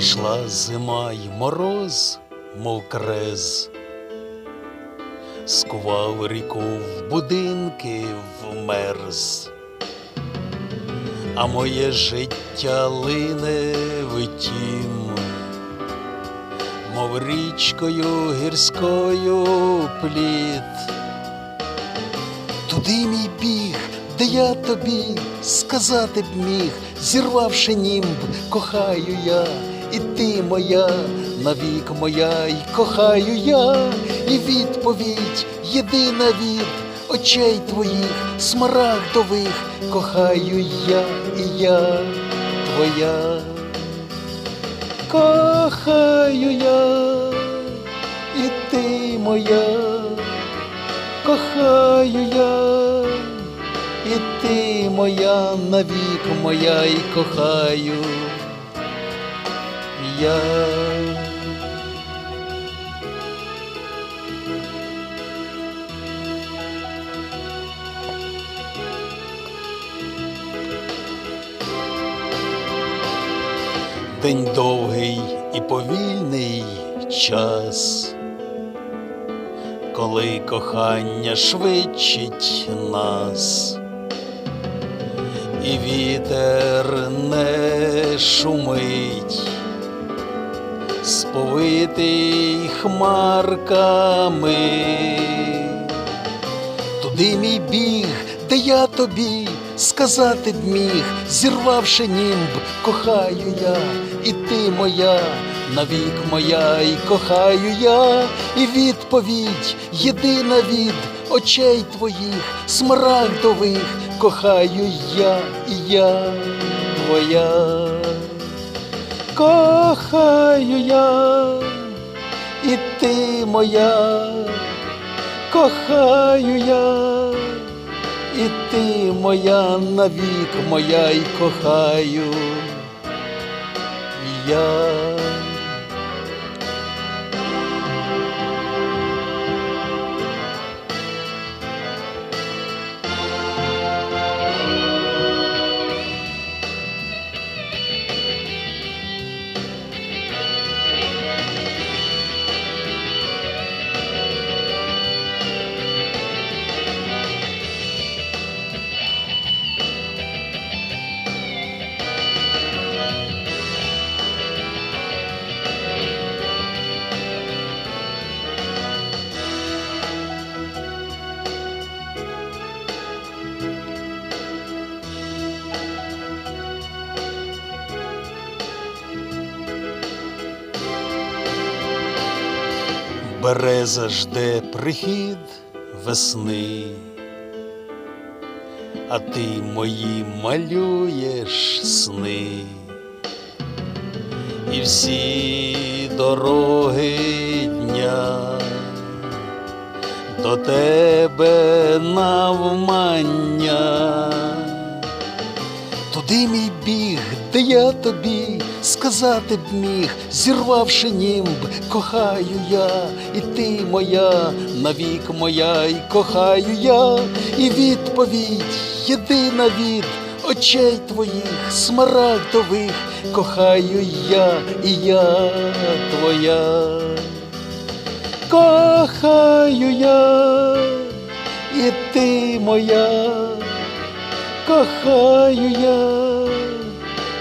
Прийшла зима й мороз, мов крез, скував ріку в будинки вмерз, а моє життя лине втім, мов річкою гірською плід. Туди мій біг, де я тобі сказати б міг, зірвавши німб, кохаю я, і ти моя, навік моя, і кохаю я, і відповідь єдина від очей твоїх, смарагдових, кохаю я, і я твоя. Кохаю я, і ти моя кохаю я, і ти моя навік моя, і кохаю я. День довгий і повільний час коли кохання швидчить нас, і вітер не шумить, сповитий хмарками, туди мій біг, де я тобі сказати б міг, зірвавши німб, кохаю я, і ти моя навік моя, і кохаю я, і відповідь єдина від очей твоїх, смарагдових, кохаю я, і я твоя, кохаю я, і ти моя, кохаю я, і ти моя навік моя, і кохаю я. Береза жде прихід весни, а ти мої малюєш сни, і всі дороги дня до тебе навмання. Туди мій біг, де я тобі сказати б міг, зірвавши німб, кохаю я, і ти моя, навік моя, і кохаю я, і відповідь єдина від очей твоїх, смарагдових, кохаю я, і я твоя. Кохаю я, і ти моя кохаю я,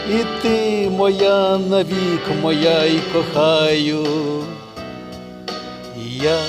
і ти моя навік моя, і кохаю я.